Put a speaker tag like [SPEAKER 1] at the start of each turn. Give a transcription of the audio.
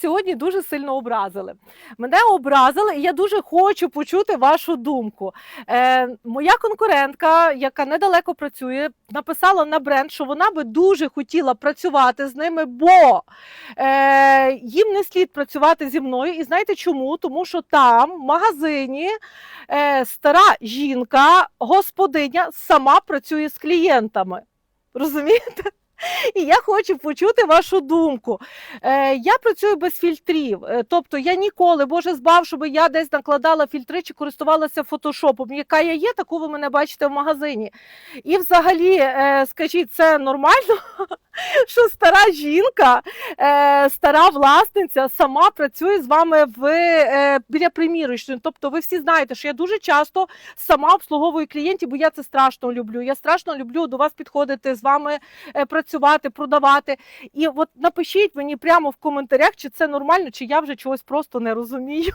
[SPEAKER 1] Сьогодні дуже сильно образили. Мене образили, і я дуже хочу почути вашу думку. Е, моя конкурентка, яка недалеко працює, написала на бренд, що вона би дуже хотіла працювати з ними, бо е, їм не слід працювати зі мною. І знаєте чому? Тому що там, в магазині, е, стара жінка, господиня, сама працює з клієнтами. Розумієте? І я хочу почути вашу думку. Е, я працюю без фільтрів, е, тобто я ніколи, Боже збав, щоб я десь накладала фільтри чи користувалася фотошопом. Яка я є, таку ви мене бачите в магазині. І взагалі, е, скажіть, це нормально, що стара жінка, е, стара власниця сама працює з вами в, е, біля примірочної. Тобто ви всі знаєте, що я дуже часто сама обслуговую клієнтів, бо я це страшно люблю. Я страшно люблю до вас підходити з вами е, працювати, продавати. І от напишіть мені прямо в коментарях, чи це нормально, чи я вже чогось просто не розумію.